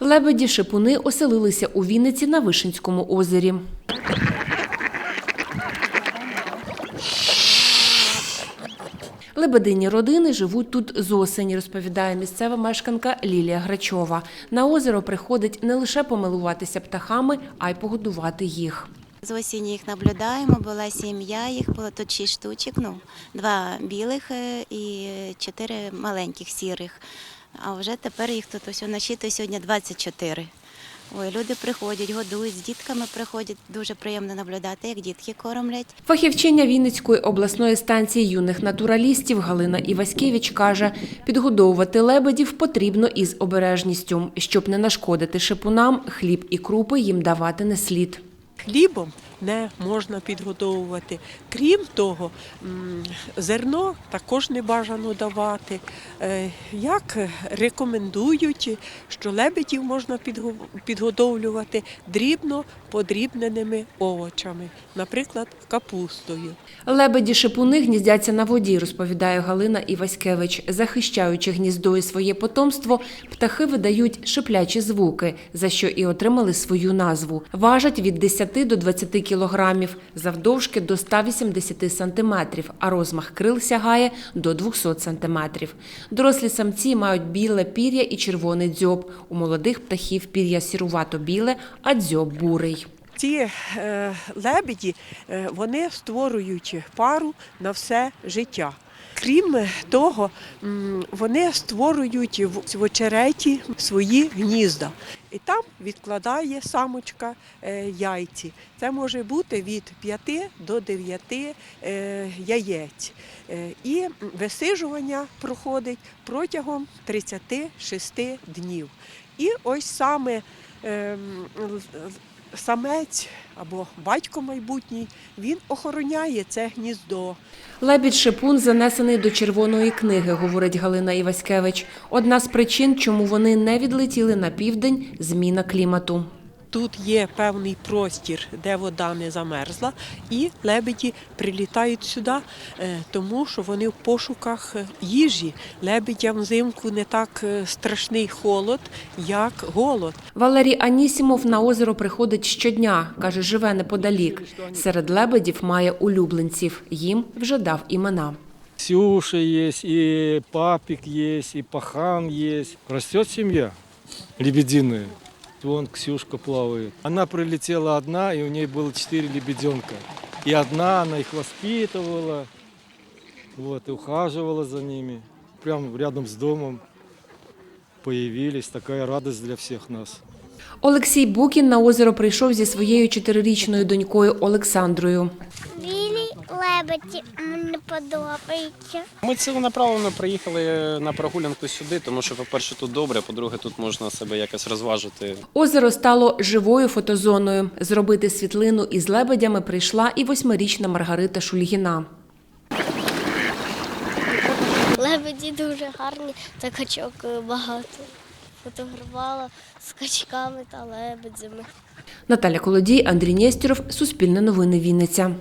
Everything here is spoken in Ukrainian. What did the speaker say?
Лебеді шипуни оселилися у Вінниці на Вишинському озері. Лебедині родини живуть тут з осені, розповідає місцева мешканка Лілія Грачова. На озеро приходить не лише помилуватися птахами, а й погодувати їх. З осені їх наблюдаємо, була сім'я, їх було тут шість штучок, ну, два білих е, і чотири маленьких сірих. А вже тепер їх тут ось вночі, то сьогодні 24. Ой, люди приходять, годують, з дітками приходять. Дуже приємно наблюдати, як дітки кормлять. Фахівчиня Вінницької обласної станції юних натуралістів Галина Іваськевич каже, підгодовувати лебедів потрібно із обережністю, щоб не нашкодити шипунам, хліб і крупи їм давати не слід. хлібом не можна підгодовувати. Крім того, зерно також не бажано давати. Е, Як рекомендують, що лебедів можна підго- підгодовлювати дрібно подрібненими овочами, наприклад, капустою. Лебеді шипуни гніздяться на воді, розповідає Галина Іваськевич. Захищаючи гніздо і своє потомство, птахи видають шиплячі звуки, за що і отримали свою назву. Важать від 10 до 20 кілограмів, завдовжки до 180 сантиметрів, а розмах крил сягає до 200 сантиметрів. Дорослі самці мають біле пір'я і червоний дзьоб. У молодих птахів пір'я сірувато-біле, а дзьоб бурий. Ці е, лебеді е, вони створюють пару на все життя. Крім того, вони створюють в очереті свої гнізда. І там відкладає самочка е, яйці. Це може бути від 5 до 9 е, яєць. І висижування проходить протягом 36 днів. І ось саме ем, самець або батько майбутній, він охороняє це гніздо. Лебідь шипун занесений до червоної книги, говорить Галина Іваськевич. Одна з причин, чому вони не відлетіли на південь зміна клімату. Тут є певний простір, де вода не замерзла, і лебеді прилітають сюди, е, тому що вони в пошуках їжі. Лебедям взимку не так е, страшний холод, як голод. Валерій Анісімов на озеро приходить щодня, каже, живе неподалік. Серед лебедів має улюбленців. Їм вже дав імена. Ксюша есть, и папик есть, и пахан есть. Растет семья лебединая. Вон Ксюшка плавает. Она прилетела одна, и у нее было четыре лебеденка. И одна, она их воспитывала, вот, и ухаживала за ними. Прямо рядом с домом появились. Такая радость для всех нас. Олексій Букін на озеро прийшов зі своєю чотирирічною донькою Олександрою. Лебеді мені подобаються. Ми ціленаправленно приїхали на прогулянку сюди, тому що, по-перше, тут добре, по-друге, тут можна себе якось розважити. Озеро стало живою фотозоною. Зробити світлину із лебедями прийшла і восьмирічна Маргарита Шульгіна. Лебеді дуже гарні, та качок багато. Фотографувала з качками та лебедями. Наталя Колодій, Андрій Нєстєров, Суспільне новини Вінниця.